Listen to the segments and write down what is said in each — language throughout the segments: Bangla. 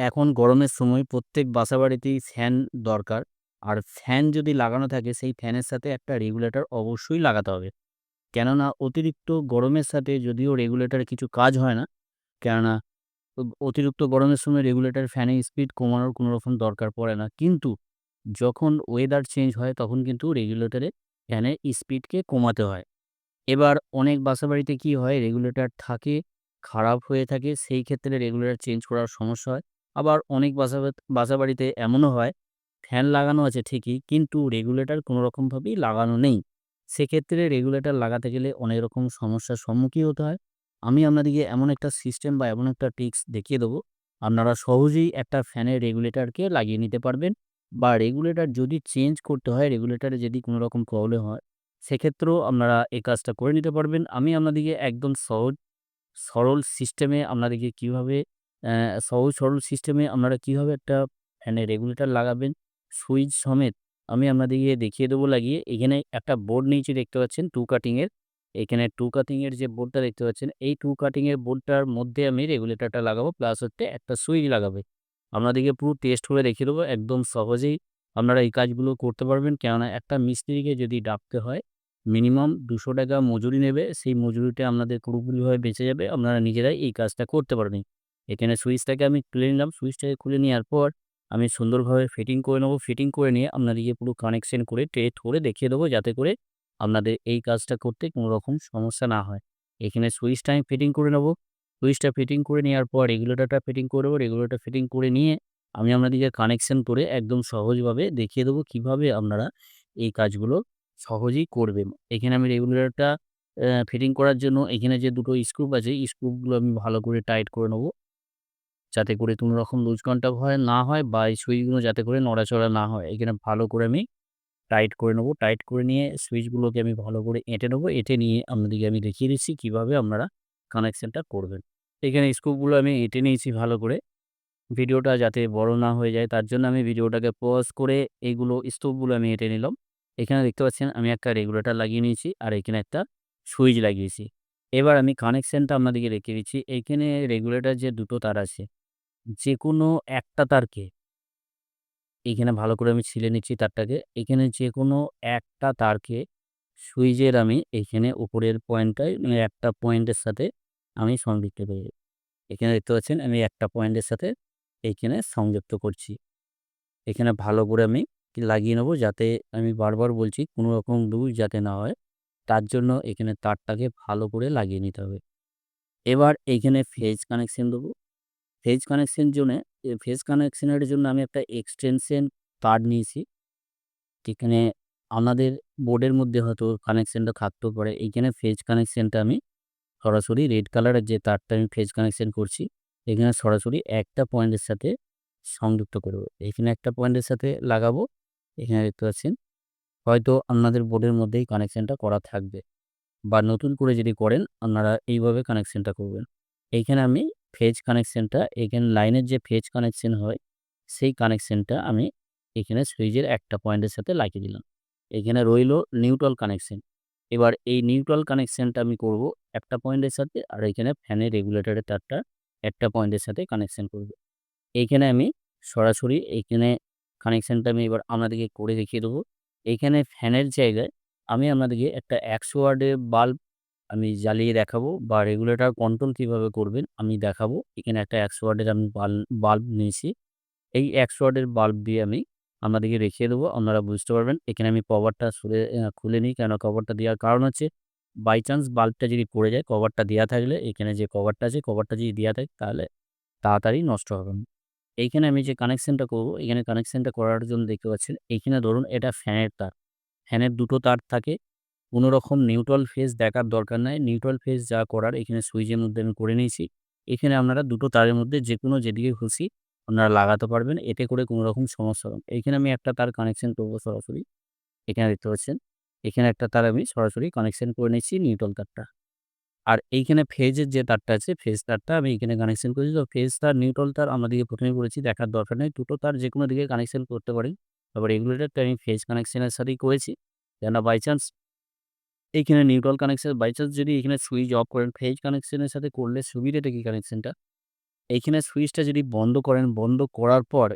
এখন গরমের সময় প্রত্যেক বাসাবাড়িতেই ফ্যান দরকার। আর ফ্যান যদি লাগানো থাকে সেই ফ্যানের সাথে একটা রেগুলেটর অবশ্যই লাগাতে হবে। কেননা অতিরিক্ত গরমের সাথে যদিও রেগুলেটরে কিছু কাজ হয় না। কেননা অতিরিক্ত গরমের সময় রেগুলেটর ফ্যানের স্পিড কমানোর কোনো রকম দরকার পড়ে না। কিন্তু যখন ওয়েদার চেঞ্জ হয় তখন কিন্তু রেগুলেটরে ফ্যানের স্পিডকে কমাতে হয়। এবার অনেক বাসাবাড়িতে কি হয় রেগুলেটর থাকে, খারাপ হয়ে থাকে সেই ক্ষেত্রে রেগুলেটর চেঞ্জ করার সমস্যা হয়। আবার অনেক বাসা বাসা বাড়িতে এমনও হয় ফ্যান লাগানো আছে ঠিকই কিন্তু রেগুলেটর কোনো রকমভাবেই লাগানো নেই। সেক্ষেত্রে রেগুলেটর লাগাতে গেলে অনেক রকম সমস্যার সম্মুখীন হতে হয়। আমি আপনাদেরকে এমন একটা সিস্টেম বা এমন একটা ট্রিক্স দেখিয়ে দেবো, আপনারা সহজেই একটা ফ্যানের রেগুলেটরকে লাগিয়ে নিতে পারবেন বা রেগুলেটর যদি চেঞ্জ করতে হয়, রেগুলেটরে যদি কোনো রকম প্রবলেম হয়, সেক্ষেত্রেও আপনারা এই কাজটা করে নিতে পারবেন। আমি আপনাদেরকে একদম সহজ সরল সিস্টেমে আপনাদেরকে কীভাবে সহজ সরল সিস্টেমে আপনারা কীভাবে একটা ফ্যানের রেগুলেটর লাগাবেন, সুইচ সমেত আমি আপনাদেরকে দেখিয়ে দেবো লাগিয়ে। এখানে একটা বোর্ড নিয়েছি দেখতে পাচ্ছেন টু কাটিং এর। এখানে টু কাটিং এর যে বোর্ডটা দেখতে পাচ্ছেন, এই টু কাটিংয়ের বোর্ডটার মধ্যে আমি রেগুলেটরটা লাগাবো প্লাস হচ্ছে একটা সুইচ লাগাবে। আপনাদেরকে পুরো টেস্ট করে দেখিয়ে দেবো একদম সহজেই আপনারা এই কাজগুলো করতে পারবেন। কেননা একটা মিস্ত্রিকে যদি ডাকতে হয় মিনিমাম ৳200 মজুরি নেবে। সেই মজুরিটা আপনাদের পুরোপুরিভাবে বেঁচে যাবে। আপনারা নিজেরাই এই কাজটা করতে পারবেন। এখানে সুইচটাকে আমি খুলে নিলাম। সুইচটাকে খুলে নেওয়ার পর আমি সুন্দরভাবে ফিটিং করে নেব। ফিটিং করে নিয়ে আপনাদেরকে পুরো কানেকশন করে টেস্ট করে দেখিয়ে দেবো যাতে করে আপনাদের এই কাজটা করতে কোনো রকম সমস্যা না হয়। এখানে সুইচটা আমি ফিটিং করে নেব। সুইচটা ফিটিং করে নেওয়ার পর রেগুলেটরটা ফিটিং করে নেব। রেগুলেটার ফিটিং করে নিয়ে আমি আপনাদেরকে কানেকশন করে একদম সহজভাবে দেখিয়ে দেবো কীভাবে আপনারা এই কাজগুলো সহজেই করবেন। এখানে আমি রেগুলেটরটা ফিটিং করার জন্য এখানে যে দুটো স্ক্রুপ আছে, স্ক্রুপগুলো আমি ভালো করে টাইট করে নেব। যাতে করে কোনো রকম লুজ কন্টাক্ট হয় না হয় বা এই সুইচগুলো যাতে করে নড়াচড়া না হয়। এখানে ভালো করে আমি টাইট করে নেব। টাইট করে নিয়ে সুইচগুলোকে আমি ভালো করে এঁটে নেব। এঁটে নিয়ে আপনাদেরকে আমি দেখিয়ে দিচ্ছি কীভাবে আপনারা কানেকশনটা করবেন। এখানে স্ক্রুগুলো আমি এঁটে নিয়েছি ভালো করে। ভিডিওটা যাতে বড় না হয়ে যায় তার জন্য আমি ভিডিওটাকে পজ করে এইগুলো স্ক্রুগুলো আমি এঁটে নিলাম। এখানে দেখতে পাচ্ছেন আমি একটা রেগুলেটর লাগিয়ে নিয়েছি আর এখানে একটা সুইচ লাগিয়েছি। এবার আমি কানেকশনটা আপনাদেরকে রেখে দিচ্ছি। এইখানে রেগুলেটার যে দুটো তার আছে, যেকোনো একটা তারকে এইখানে ভালো করে আমি ছিলে নিচ্ছি তারটাকে। এখানে যে কোনো একটা তারকে সুইচের আমি এইখানে উপরের পয়েন্টটায় মানে একটা পয়েন্টের সাথে আমি সংযুক্ত করে। এখানে দেখতে পাচ্ছেন আমি একটা পয়েন্টের সাথে এইখানে সংযুক্ত করছি। এখানে ভালো করে আমি লাগিয়ে নেব যাতে আমি বারবার বলছি কোনো রকম লুজ যাতে না হয়। তার জন্য এখানে তারটাকে ভালো করে লাগিয়ে নিতে হবে। এবার এইখানে ফেজ কানেকশন দেবো। ফেজ কানেকশন জন্যে ফেজ কানেকশনের জন্য আমি একটা এক্সটেনশন তার নিয়েছি। এখানে আপনাদের বোর্ডের মধ্যে হয়তো কানেকশনটা থাকতেও পারে। এইখানে ফেজ কানেকশনটা আমি সরাসরি রেড কালারের যে তারটা আমি ফেজ কানেকশন করছি, এখানে সরাসরি একটা পয়েন্টের সাথে সংযুক্ত করব। এখানে একটা পয়েন্টের সাথে লাগাবো। এখানে দেখতে পাচ্ছেন হয়তো আপনাদের বোর্ডের মধ্যেই কানেকশনটা করা থাকবে বা নতুন করে যদি করেন আপনারা এইভাবে কানেকশনটা করবেন। এইখানে আমি ফেজ কানেকশনটা এখানে লাইনের যে ফেজ কানেকশন হয়, সেই কানেকশনটা আমি এখানে সুইচের একটা পয়েন্টের সাথে লাগিয়ে দিলাম। এখানে রইল নিউট্রাল কানেকশন। এবার এই নিউট্রাল কানেকশনটা আমি করব একটা পয়েন্টের সাথে আর এইখানে ফ্যানের রেগুলেটরের তারটা একটা পয়েন্টের সাথে কানেকশন করব। এইখানে আমি সরাসরি এইখানে কানেকশনটা আমি এবার আপনাদেরকে করে দেখিয়ে দেবো। এইখানে ফ্যানের জায়গায় আমি আপনাদেরকে একটা ১০০ ওয়াটের বাল্ব আমি জ্বালিয়ে দেখাবো বা রেগুলেটর কন্ট্রোল কীভাবে করবেন আমি দেখাবো। এখানে একটা ১০০ ওয়াটের আমি বাল বাল্ব নিয়েছি। এই ১০০ ওয়াটের বাল্ব দিয়ে আমি আপনাদেরকে রেখে দেবো। আপনারা বুঝতে পারবেন। এখানে আমি কভারটা অ্যা খুলে নিই কেন কভারটা দেওয়ার কারণ হচ্ছে বাই চান্স বাল্বটা যদি পড়ে যায় কভারটা দেওয়া থাকলে এখানে যে কভারটা আছে কভারটা যদি দেওয়া থাকে তাহলে তাড়াতাড়ি নষ্ট হবে। এইখানে আমি যে কানেকশনটা করব, এখানে কানেকশনটা করার জন্য দেখতে পাচ্ছেন এইখানে ধরুন এটা ফ্যানের তার। ফ্যানের দুটো তার থাকে। কোনো রকম নিউট্রাল ফেজ দেখার দরকার নাই। নিউট্রাল ফেজ যা করার এখানে সুইচের মধ্যে আমি করে নিয়েছি। এখানে আপনারা দুটো তারের মধ্যে যেকোনো যেদিকে খুশি আপনারা লাগাতে পারবেন। এতে করে কোনো রকম সমস্যা হবে না। এইখানে আমি একটা তার কানেকশন করব সরাসরি। এখানে দেখতে পাচ্ছেন। এখানে একটা তার আমি সরাসরি কানেকশন করে নিচ্ছি নিউট্রাল তারটা। আর এইখানে ফেজের যে তারটা আছে ফেজ তারটা আমি এখানে কানেকশন করেছি। তো ফেজ তার, নিউট্রাল তার ১ম এই বলেছি দেখার দরকার নেই। দুটো তার যেকোনো দিকে কানেকশন করতে পারেন। তবে রেগুলেটরটা আমি ফেজ কানেকশনের সাথেই করেছি। কেননা বাই চান্স এইখানে নিউট্রাল কানেকশন চান্স যদি এখানে সুইচ অফ করেন ফেজ কানেকশনের সাথে করলে সুবিধাটা কি কানেকশনটা? এইখানে সুইচটা যদি বন্ধ করেন, বন্ধ করার পর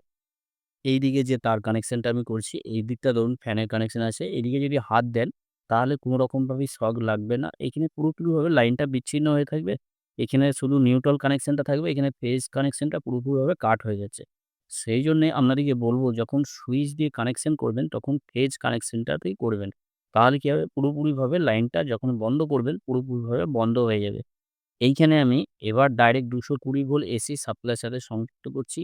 এইদিকে যে তার কানেকশনটা আমি করছি, এই দিকটা ধরুন ফ্যানের কানেকশন আছে। এদিকে যদি হাত দেন, তাহলে কোনো রকমভাবেই শক লাগবে না। এখানে পুরোপুরিভাবে লাইনটা বিচ্ছিন্ন হয়ে থাকবে। এখানে শুধু নিউট্রাল কানেকশনটা থাকবে। এখানে ফেজ কানেকশনটা পুরোপুরিভাবে কাট হয়ে যাচ্ছে। সেই জন্যে আপনাদেরকে বলব যখন সুইচ দিয়ে কানেকশন করবেন, তখন ফেজ কানেকশনটাতেই করবেন। তাহলে কি হবে? পুরোপুরিভাবে লাইনটা যখন বন্ধ করবেন, পুরোপুরিভাবে বন্ধ হয়ে যাবে। এইখানে আমি এবার ডাইরেক্ট ২২০ ভোল্ট এসি সাপ্লাইয়ের সাথে সংযুক্ত করছি।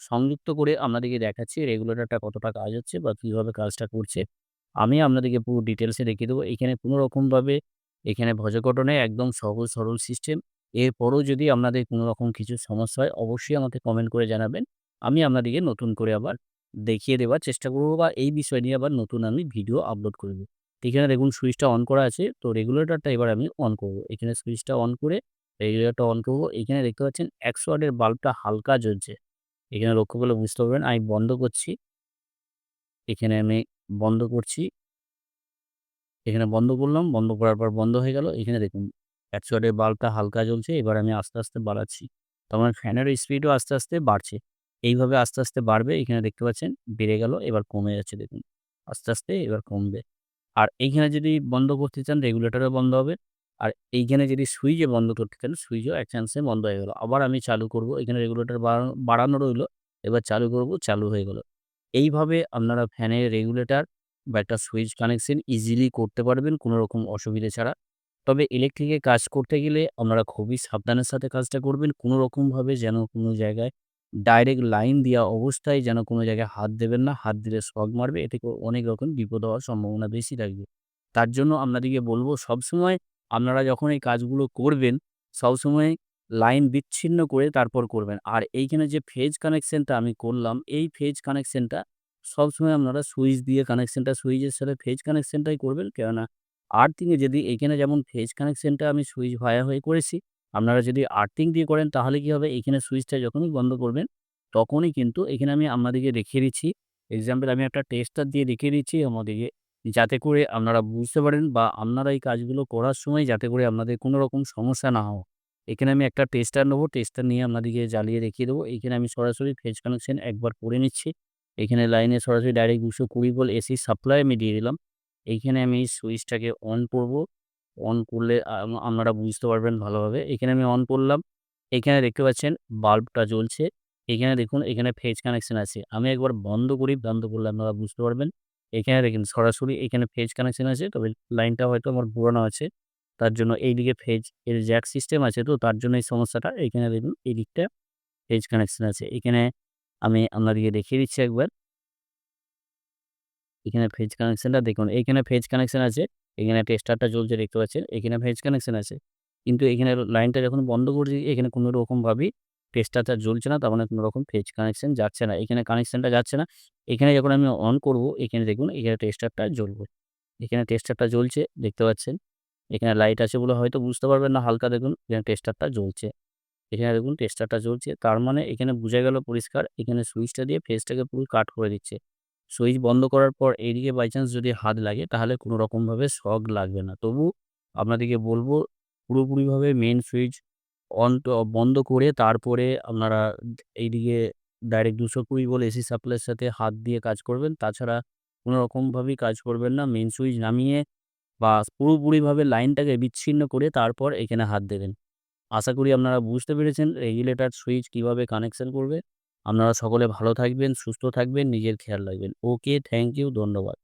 সংযুক্ত করে আপনাদেরকে দেখাচ্ছি রেগুলেটরটা কতটা কাজ হচ্ছে বা কীভাবে কাজটা করছে। আমি আপনাদেরকে পুরো ডিটেইলসে দেখিয়ে দেবো। এখানে কোনো রকমভাবে এখানে ভজকটনে একদম সহজ সরল সিস্টেম। এরপরও যদি আপনাদের কোনো রকম কিছু সমস্যা হয়, অবশ্যই আমাকে কমেন্ট করে জানাবেন। আমি আপনাদেরকে নতুন করে আবার দেখিয়ে দেওয়ার চেষ্টা করব বা এই বিষয় নিয়ে আবার নতুন আমি ভিডিও আপলোড করব। এখানে দেখুন সুইচটা অন করা আছে। তো রেগুলেটরটা এবার আমি অন করব। এখানে সুইচটা অন করে রেগুলেটরটা অন করব। এখানে দেখতে পাচ্ছেন ১০০ ওয়াটের বাল্বটা হালকা জ্বলছে। এখানে লক্ষ্য করলে বুঝতে পারবেন। আমি বন্ধ করছি। এখানে আমি বন্ধ করছি। এখানে বন্ধ করলাম। বন্ধ করার পর বন্ধ হয়ে গেল। এখানে দেখুন ১০০ ওয়াটের বাল্বটা হালকা জ্বলছে। এবার আমি আস্তে, আস্তে বাড়াচ্ছি। তার মানে ফ্যানের স্পিডও আস্তে, আস্তে বাড়ছে। এইভাবে আস্তে, আস্তে বাড়বে। এখানে দেখতে পাচ্ছেন বেড়ে গেল। এবার কমে যাচ্ছে দেখুন। আস্তে, আস্তে এবার কমবে। আর এইখানে যদি বন্ধ করতে চান রেগুলেটরও বন্ধ হবে। আর এইখানে যদি সুইচে বন্ধ করতে চান সুইচও এক চান্সে বন্ধ হয়ে গেল। আবার আমি চালু করব। এখানে রেগুলেটর বাড়ানো রইল। এবার চালু করব, চালু হয়ে গেল। এইভাবে আপনারা ফ্যানের রেগুলেটর বা একটা সুইচ কানেকশন ইজিলি করতে পারবেন কোনো রকম অসুবিধে ছাড়া। তবে ইলেকট্রিকে কাজ করতে গেলে আপনারা খুবই সাবধানের সাথে কাজটা করবেন। কোনো রকমভাবে যেন কোনো জায়গায় ডাইরেক্ট লাইন দেওয়া অবস্থায় যেন কোনো জায়গায় হাত দেবেন না। হাত দিলে শক মারবে। এতে অনেক রকম বিপদ হওয়ার সম্ভাবনা বেশি থাকবে। তার জন্য আপনাদেরকে বলব সবসময় আপনারা যখন এই কাজগুলো করবেন, সবসময় লাইন বিচ্ছিন্ন করে তারপর করবেন। আর এইখানে যে ফেজ কানেকশনটা আমি করলাম, এই ফেজ কানেকশনটা সবসময় আপনারা সুইচ দিয়ে কানেকশনটা সুইচের সাথে ফেজ কানেকশানটাই করবেন। কেননা আর্থিংয়ে যদি এইখানে যেমন ফেজ কানেকশানটা আমি সুইচ ভায়া হয়ে করেছি। আপনারা যদি আর্থিং দিয়ে করেন তাহলে কি হবে? এইখানে সুইচটা যখনই বন্ধ করবেন, তখনই কিন্তু এখানে আমি আপনাদেরকে দেখিয়ে দিচ্ছি। এক্সাম্পল আমি একটা টেস্টার দিয়ে দেখিয়ে দিচ্ছি আমাদেরকে যাতে করে আপনারা বুঝতে পারেন বা আপনারা এই কাজগুলো করার সময় যাতে করে আপনাদের কোনো রকম সমস্যা না হয়। এখানে আমি একটা টেস্টার নেব। টেস্টার নিয়ে আপনাদেরকে জ্বালিয়ে দেখিয়ে দেবো। এখানে আমি সরাসরি ফেজ কানেকশন একবার করে নিচ্ছি। এখানে লাইনে সরাসরি ডাইরেক্ট ২২০ ভোল্ট এসি সাপ্লাই আমি দিয়ে দিলাম। এইখানে আমি সুইচটাকে অন করব। অন করলে আপনারা বুঝতে পারবেন ভালোভাবে। এখানে আমি অন করলাম। এখানে দেখতে পাচ্ছেন বাল্বটা জ্বলছে। এখানে দেখুন, এখানে ফেজ কানেকশন আছে। আমি একবার বন্ধ করি। বন্ধ করলে আপনারা বুঝতে পারবেন। এখানে দেখেন সরাসরি এখানে ফেজ কানেকশন আছে। তবে লাইনটা হয়তো আমার পুরানো আছে। তার জন্য এইদিকে ফেজের জ্যাক সিস্টেম আছে তো, তার জন্য এই সমস্যাটা। এখানে দেখুন এই দিকটা ফেজ কানেকশন আছে। এখানে আমি আপনাদেরকে দেখিয়ে দিচ্ছি একবার। এখানে ফেজ কানেকশনটা দেখুন। এইখানে ফেজ কানেকশন আছে। এখানে টেস্টারটা জ্বলছে, দেখতে পাচ্ছেন। এখানে ফেজ কানেকশন আছে। কিন্তু এখানে লাইনটা যখন বন্ধ করছি এখানে কোনো রকমভাবেই টেস্টারটা জ্বলছে না। তার মানে কোনো রকম ফেজ কানেকশন যাচ্ছে না। এখানে কানেকশনটা যাচ্ছে না। এখানে যখন আমি অন করব, এখানে দেখুন, এখানে টেস্টারটা জ্বলবে। এখানে টেস্টারটা জ্বলছে, দেখতে পাচ্ছেন। এখানে লাইট আছে বলে হয়তো বুঝতে পারবেন না, হালকা দেখুন, এখানে টেস্টারটা জ্বলছে। এখানে দেখুন, টেস্টারটা জ্বলছে। তার মানে এখানে বুঝা গেল পরিষ্কার এখানে সুইচটা দিয়ে ফেজটাকে পুরো কাট করে দিচ্ছে। সুইচ বন্ধ করার পর এইদিকে বাই চান্স যদি হাত লাগে, তাহলে কোনো রকমভাবে শক লাগবে না। তবু আপনাদেরকে বলব, পুরোপুরিভাবে মেইন সুইচ অন বন্ধ করে তারপরে আপনারা এইদিকে ডাইরেক্ট ২২০ ভোল্ট এসি সাপ্লাইয়ের সাথে হাত দিয়ে কাজ করবেন। তাছাড়া কোনো রকমভাবেই কাজ করবেন না। মেইন সুইচ নামিয়ে বা পুরোপুরিভাবে লাইনটাকে বিচ্ছিন্ন করে তারপর এখানে হাত দেবেন। আশা করি আপনারা বুঝতে পেরেছেন রেগুলেটর সুইচ কীভাবে কানেকশন করবে। আপনারা সকলে ভালো থাকবেন, সুস্থ থাকবেন, নিজের খেয়াল রাখবেন। ওকে, থ্যাংক ইউ, ধন্যবাদ।